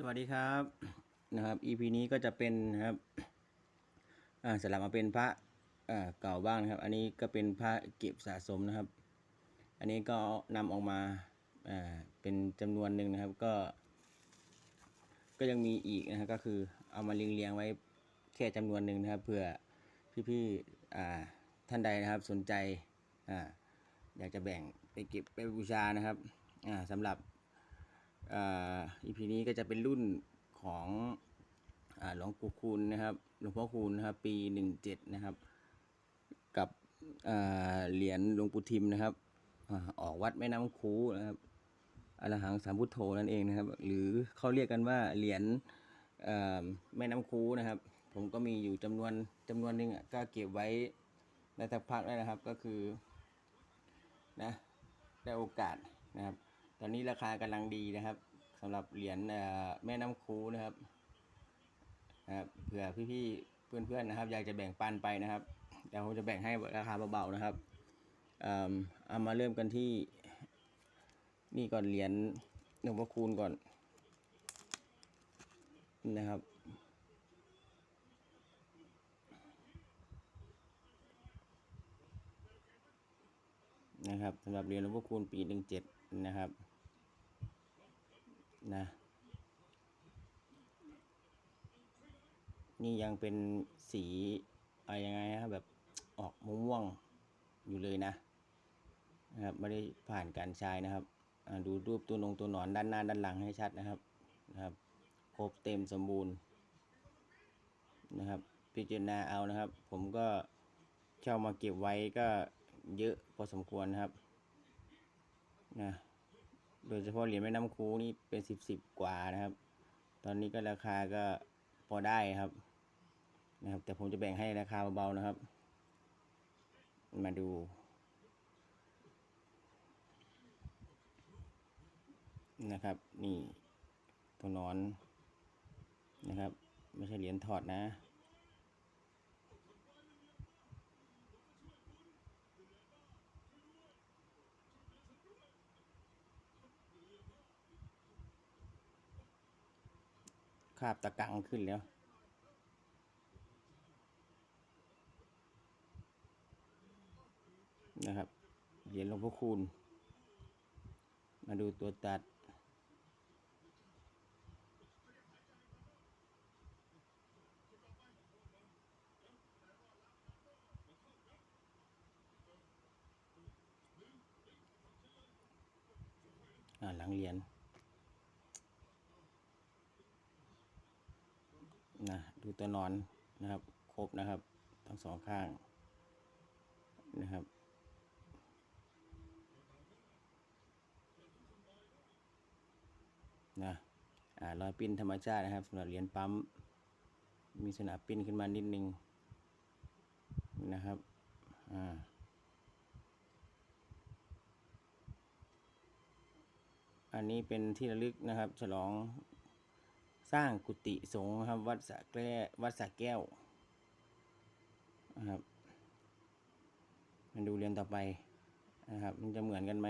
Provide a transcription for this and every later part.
สวัสดีครับนะครับ EP นี้ก็จะเป็นนะครับสลับมาเป็นพระเก่าบ้างนะครับ อันนี้ก็เป็นพระเก็บสะสมนะครับ อันนี้ก็นำออกมาเป็นจำนวนหนึ่งนะครับก็ ก็ยังมีอีกนะครับก็คือเอามาเรียงๆไว้แค่จำนวนหนึ่งนะครับเผื่อพี่ๆท่านใดนะครับสนใจออยากจะแบ่งไปเก็บไปบูชานะครับอ่าสำหรับ อ่า EP นี้ก็จะเป็นรุ่นของหลวงปู่คูณนะครับ หลวงพ่อคูณนะครับ ปีหนึ่งเจ็ดนะครับ กับเหรียญหลวงปู่ทิมนะครับอออกวัดแม่น้ำคูนะครับอรหังสามพุทโธนั่นเองนะครับ หรือเขาเรียกกันว่าเหรียญแม่น้ำคูนะครับ ผมก็มีอยู่จำนวนจำนวนหนึ่งอะก็เก็บไว้ในสักพักแล้วนะครับก็คือนะได้โอกาสนะครับ ตอนนี้ราคากำลังดีนะครับ สำหรับเหรียญแม่น้ำคูนะครับนะครับเผื่อพี่ๆเพื่อนๆนะครับ อยากจะแบ่งปันไปนะครับเดี๋ยวผมจะแบ่งให้ราคาเบาๆนะครับเอิ่มเอามาเริ่มกันที่นี่ก่อนเหรียญหลวงพ่อคูณก่อนนะครับนะครับสำหรับเหรียญหลวงพ่อคูณปีหนึ่งเจ็ดนะครับ นะ นี่ยังเป็นสีอะไรยังไงนะครับแบบออกม่วงๆอยู่เลยนะนะครับไม่ได้ผ่านการใช้นะครับดูรูปตัวนงตัวหนอนด้านหน้าด้านหลังให้ชัดนะครับนะครับ ครบเต็มสมบูรณ์นะครับ พิจารณาเอานะครับ ผมก็เช่ามาเก็บไว้ก็เยอะพอสมควรนะครับนะ โดยเฉพาะเหรียญแม่น้ำคูนี่เป็นสิบสิบกว่านะครับ ตอนนี้ก็ราคาก็พอได้ครับ นะครับ แต่ผมจะแบ่งให้ราคาเบาๆนะครับ มาดู นะครับ นี่ตัวนอนนะครับ ไม่ใช่เหรียญถอดนะ คาบตะกังขึ้นแล้ว นะครับเหรียญหลวงพ่อคูณ มาดูตัวตัด หลังเหรียญ นะดูตัวนอนนะครับ ครบนะครับ ทั้งสองข้างนะครับ นะอ่ารอยปิ้นธรรมชาตินะครับสำหรับเหรียญปั๊ม มีสนามปิ้นขึ้นมานิดนึงนะครับ อ่าอันนี้เป็นที่ระลึกนะครับ ฉลอง สร้างกุฏิสงฆ์ครับ วัดสะแก้ววัดสะแก้วนะครับมาดูเรียนต่อไปนะครับ มันจะเหมือนกันไหม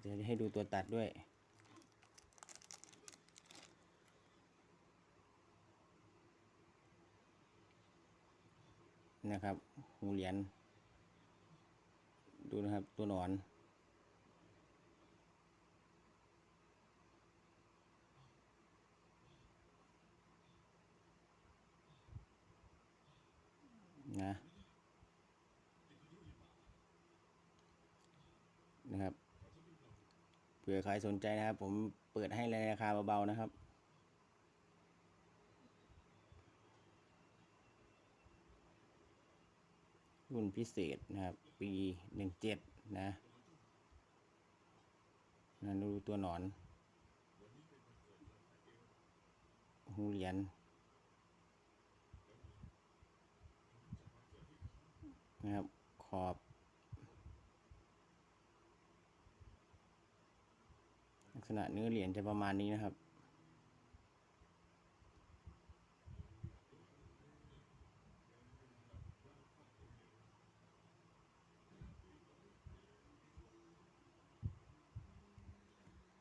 เดี๋ยวจะให้ดูตัวตัดด้วยนะครับหูเหรียญดูนะครับตัวหนอน นะนะครับเผื่อใครสนใจนะครับ ผมเปิดให้ในราคาเบาๆนะครับ รุ่นพิเศษนะครับ ปีหนึ่งเจ็ดนะนะดูตัวหนอน หูเหรียญนะครับ ขอบ ลักษณะเนื้อเหรียญจะประมาณนี้นะครับ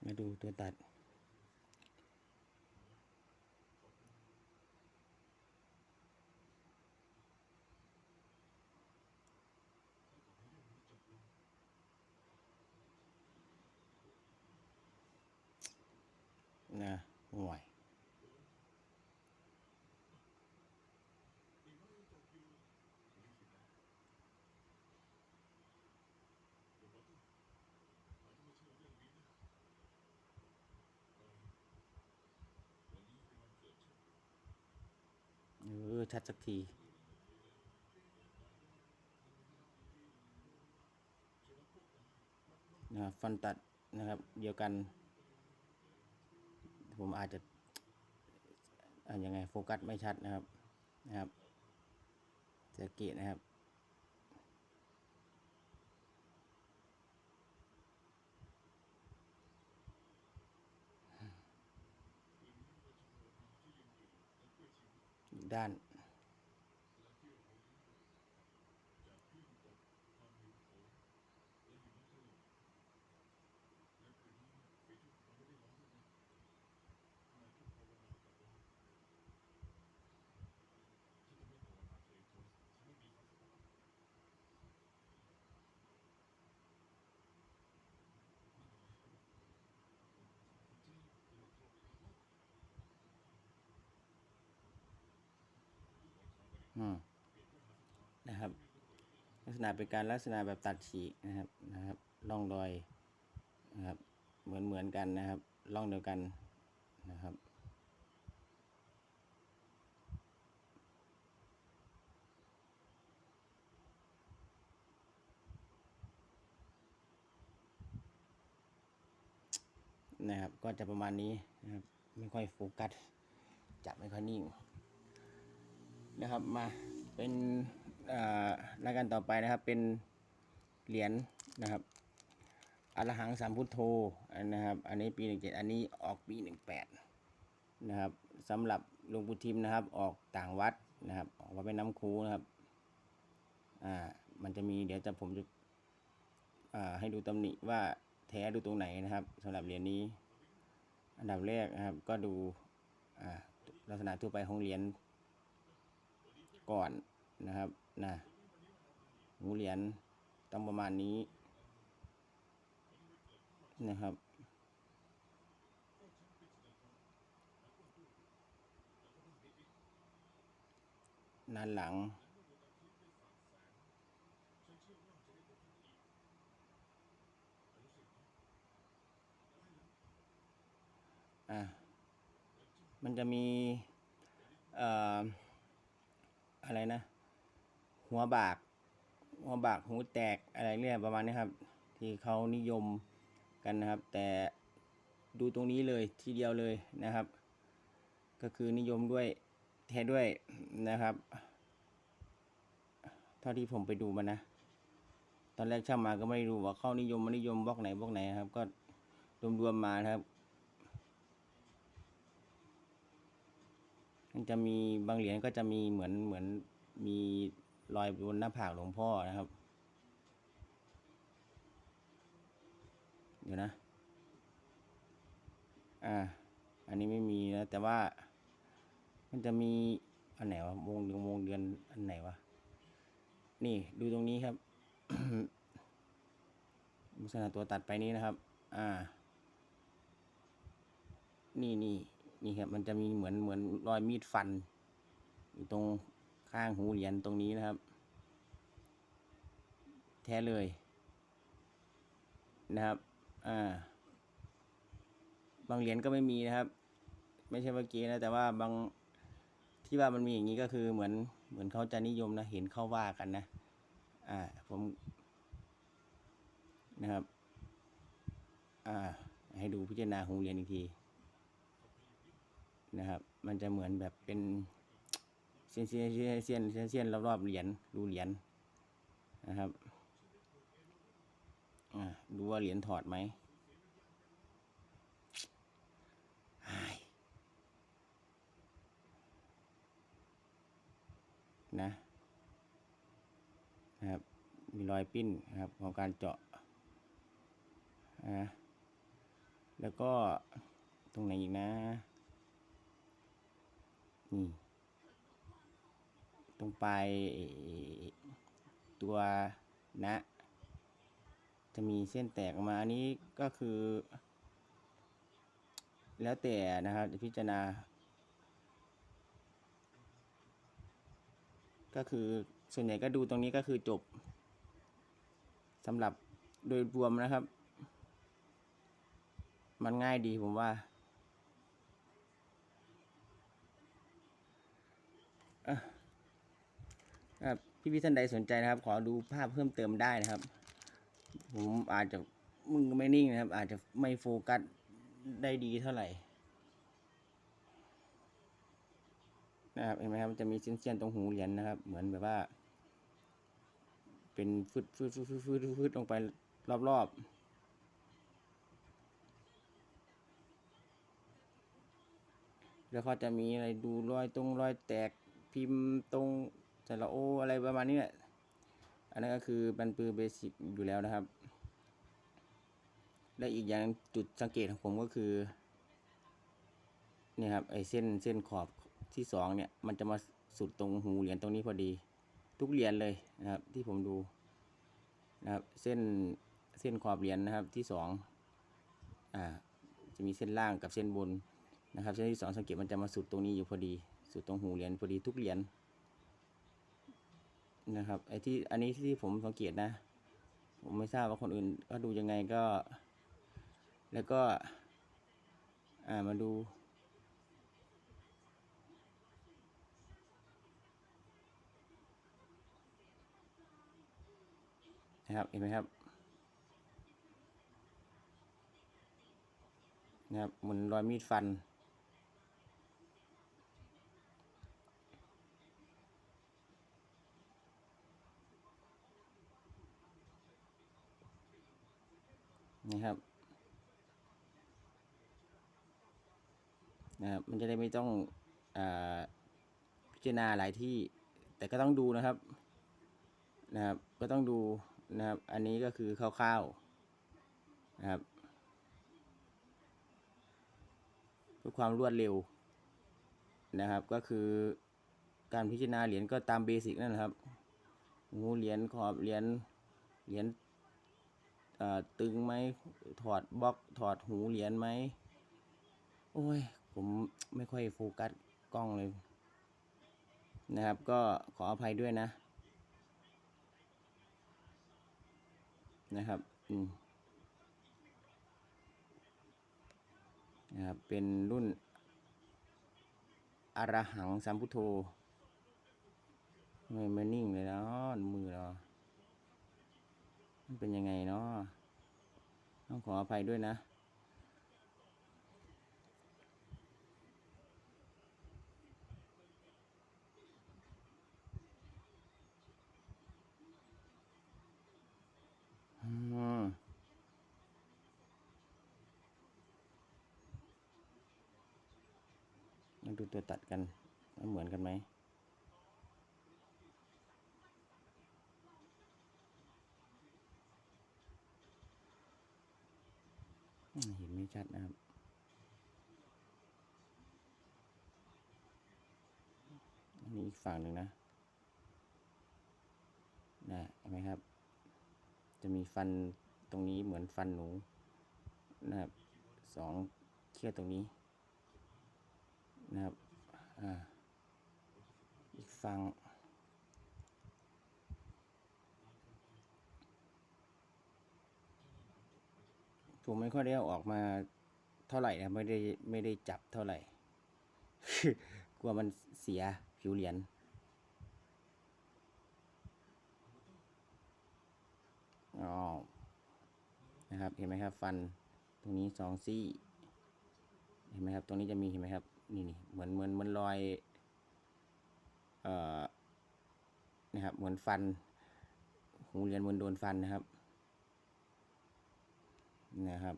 มาดูตัวตัด ห่วยเออ ชัดสักทีนะครับฟันตัดนะครับ เดียวกัน ผมอาจจะอ่ายังไงโฟกัสไม่ชัดนะครับนะครับสังเกตนะครับด้าน นะครับ ลักษณะเป็นการลักษณะแบบตัดฉีกนะครับนะครับร่องรอยนะครับ เหมือนเหมือนกันนะครับร่องเดียวกันนะครับนะครับ ก็จะประมาณนี้นะครับ ไม่ค่อยโฟกัส จับไม่ค่อยนิ่ง นะครับมาเป็นรายการต่อไปนะครับเป็นเหรียญนะครับอรหังสามพุทโธนะครับ อันนี้ปีหนึ่งเจ็ดอันนี้ออกปีหนึ่งแปดนะครับสำหรับหลวงปู่ทิมนะครับ ออกต่างวัดนะครับ ออกมาเป็นน้ำคูนะครับอ่ามันจะมีเดี๋ยวจะผมจะอ่าให้ดูตำหนิว่าแท้ดูตรงไหนนะครับสำหรับเหรียญนี้ อันดับแรกนะครับก็ดูอ่าลักษณะทั่วไปของเหรียญ ก่อนนะครับนะหูเหรียญต้องประมาณนี้นะครับด้านหลัง อะ มันจะมี เอ่อ อะไรนะ หัวบาก หัวบากหูแตกอะไรเรี่อยประมาณนี้ครับ ที่เขานิยมกันนะครับ แต่ดูตรงนี้เลยทีเดียวเลยนะครับ ก็คือนิยมด้วยแท้ด้วยนะครับ เท่าที่ผมไปดูมานะ ตอนแรกช่างมาก็ไม่รู้ว่าเขานิยมมันนิยมบล็อกไหนบล็อกไหนครับ ก็รวมๆมานะครับ มันจะมีบางเหรียญก็จะมีเหมือนเหมือนมีรอยบนหน้าผากหลวงพ่อนะครับ เดี๋ยวนะ อ่า อันนี้ไม่มีนะแต่ว่า มันจะมีอันไหนวะวงเดือนวงเดือนอันไหนวะ นี่ดูตรงนี้ครับลักษณะตัวตัดไปนี้นะครับ อ่า นี่นี่ นี่ครับมันจะมีเหมือนเหมือนรอยมีดฟัน อยู่ตรงข้างหูเหรียญตรงนี้นะครับ แท้เลยนะครับ อ่า บางเหรียญก็ไม่มีนะครับ ไม่ใช่เมื่อกี้นะ แต่ว่าบางที่ว่ามันมีอย่างนี้ก็คือเหมือนเหมือนเขาจะนิยมนะ เห็นเขาว่ากันนะ อ่า ผม นะครับ อ่า ให้ดูพิจารณาหูเหรียญอีกที นะครับ มันจะเหมือนแบบเป็นเส้นเส้นเส้นเส้นเส้นเส้นรอบๆเหรียญรูเหรียญนะครับอ่าดูว่าเหรียญถอดไหมนะนะครับมีรอยปิ้นนะครับของการเจาะนะแล้วก็ตรงไหนอีกนะ ตรงปลายตัวนะ จะมีเส้นแตกออกมา อันนี้ก็คือ แล้วแต่นะครับจะพิจารณา ก็คือส่วนใหญ่ก็ดูตรงนี้ก็คือจบสำหรับโดยรวมนะครับ มันง่ายดีผมว่าอะครับ พี่พี่ท่านใดสนใจนะครับ ขอดูภาพเพิ่มเติมได้นะครับ ผมอาจจะมึงไม่นิ่งนะครับ อาจจะไม่โฟกัสได้ดีเท่าไหร่นะครับเห็นไหมครับมันจะมีเส้นๆตรงหูเหรียญนะครับ เหมือนแบบว่า เป็นฟืดฟืดฟืดฟืดฟืดฟืดลงไปรอบๆแล้วเขาจะมีอะไรดูรอยตรงรอยแตกพิมพ์ตรง สระโออะไรประมาณนี้แหละอันนั้นก็คือมันปือเบสิกอยู่แล้วนะครับ และอีกอย่างจุดสังเกตของผมก็คือเนี่ยครับไอ้เส้นเส้นขอบที่สองเนี่ย มันจะมาสุดตรงหูเหรียญตรงนี้พอดี ทุกเหรียญเลยนะครับ ที่ผมดูนะครับ เส้นเส้นขอบเหรียญนะครับที่สองอ่าจะมีเส้นล่างกับเส้นบนนะครับ เส้นที่สองสังเกตมันจะมาสุดตรงนี้อยู่พอดี สุดตรงหูเหรียญพอดีทุกเหรียญ นะครับ ไอ้ที่อันนี้ที่ผมสังเกตนะ ผมไม่ทราบว่าคนอื่นก็ดูยังไงก็ แล้วก็ อ่ามาดู นะครับเห็นไหมครับนะครับเหมือนรอยมีดฟัน นะครับนะครับมันจะได้ไม่ต้องอพิจารณาหลายที่ แต่ก็ต้องดูนะครับนะครับ ก็ต้องดูนะครับ อันนี้ก็คือคร่าวๆนะครับเพื่อความรวดเร็วนะครับ ก็คือการพิจารณาเหรียญก็ตามเบสิกนั่นแหละครับหูเหรียญขอบเหรียญเหรียญ ตึงไหมถอดบล็อกถอดหูเหรียญไหมโอ้ย ผมไม่ค่อยโฟกัสกล้องเลย นะครับ ก็ขออภัยด้วยนะ นะครับ อืมนะครับ เป็นรุ่นอรหังสัมพุโทโธทำไมมันนิ่งเลยนะมือเรา มันเป็นยังไงเนาะต้องขออภัยด้วยนะ อืมมาดูตัวตัดกันว่าเหมือนกันไหม เห็นไม่ชัดนะครับ อันนี้อีกฝั่งหนึ่งนะนะเห็นไหมครับ จะมีฟันตรงนี้เหมือนฟันหนูนะครับสองเชือกตรงนี้นะครับ อ่า อีกฝั่ง ผมไม่ค่อยได้อออกมาเท่าไหร่นะไม่ได้ไม่ได้จับเท่าไหร่ กลัวมันเสียผิวเหรียญอ๋อนะครับเห็นไหมครับ ฟันตรงนี้สองซี่ เห็นไหมครับ ตรงนี้จะมีเห็นไหมครับ นี่นี่เหมือนเหมือนเหมือนรอยเอ่อนะครับเหมือนฟันหูเรียนเหมือนโดนฟันนะครับ นะครับ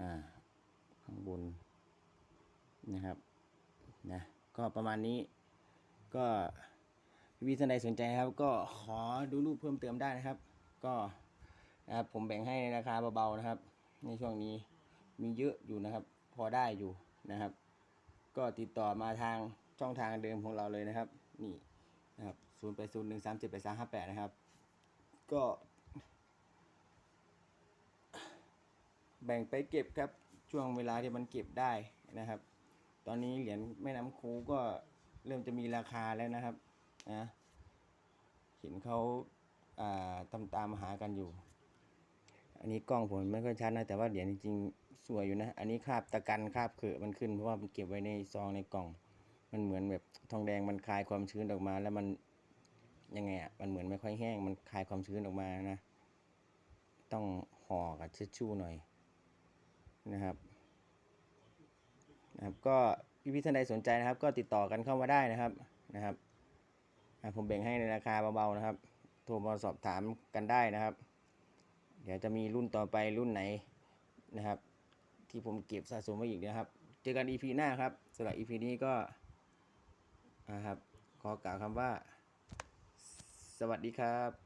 อ่า ข้างบนนะครับ นะ ก็ประมาณนี้ ก็พี่ท่านใดสนใจครับ ก็ขอดูรูปเพิ่มเติมได้นะครับ ก็นะครับผมแบ่งให้ในราคาเบาๆนะครับ ในช่วงนี้มีเยอะอยู่นะครับ พอได้อยู่นะครับ ก็ติดต่อมาทางช่องทางเดิมของเราเลยนะครับ นี่นะครับศูนย์แปดศูนย์หนึ่งสามเจ็ดแปดสามห้าแปดนะครับ ก็ แบ่งไปเก็บครับช่วงเวลาที่มันเก็บได้นะครับ ตอนนี้เหรียญแม่น้ำคูก็เริ่มจะมีราคาแล้วนะครับนะเห็นเขาอ่าตามตามหากันอยู่ อันนี้กล้องผมไม่ค่อยชัดนะแต่ว่าเหรียญจริงๆสวยอยู่นะ อันนี้คาบตะกันคาบเขือมันขึ้นเพราะว่ามันเก็บไว้ในซองในกล่อง มันเหมือนแบบทองแดงมันคลายความชื้นออกมา แล้วมัน ยังไงอะมันเหมือนไม่ค่อยแห้ง มันคายความชื้นออกมานะ ต้องห่อกับเช็ดชู่หน่อยนะครับนะครับ ก็พี่พี่ๆท่านใดสนใจนะครับ ก็ติดต่อกันเข้ามาได้นะครับนะครับผมแบ่งให้ในราคาเบาๆนะครับ โทรมาสอบถามกันได้นะครับ เดี๋ยวจะมีรุ่นต่อไปรุ่นไหนนะครับ ที่ผมเก็บสะสมไว้อีกนะครับ เจอกัน EP หน้าครับสำหรับ EP นี้ก็นะครับขอกล่าวคำว่า สวัสดีครับ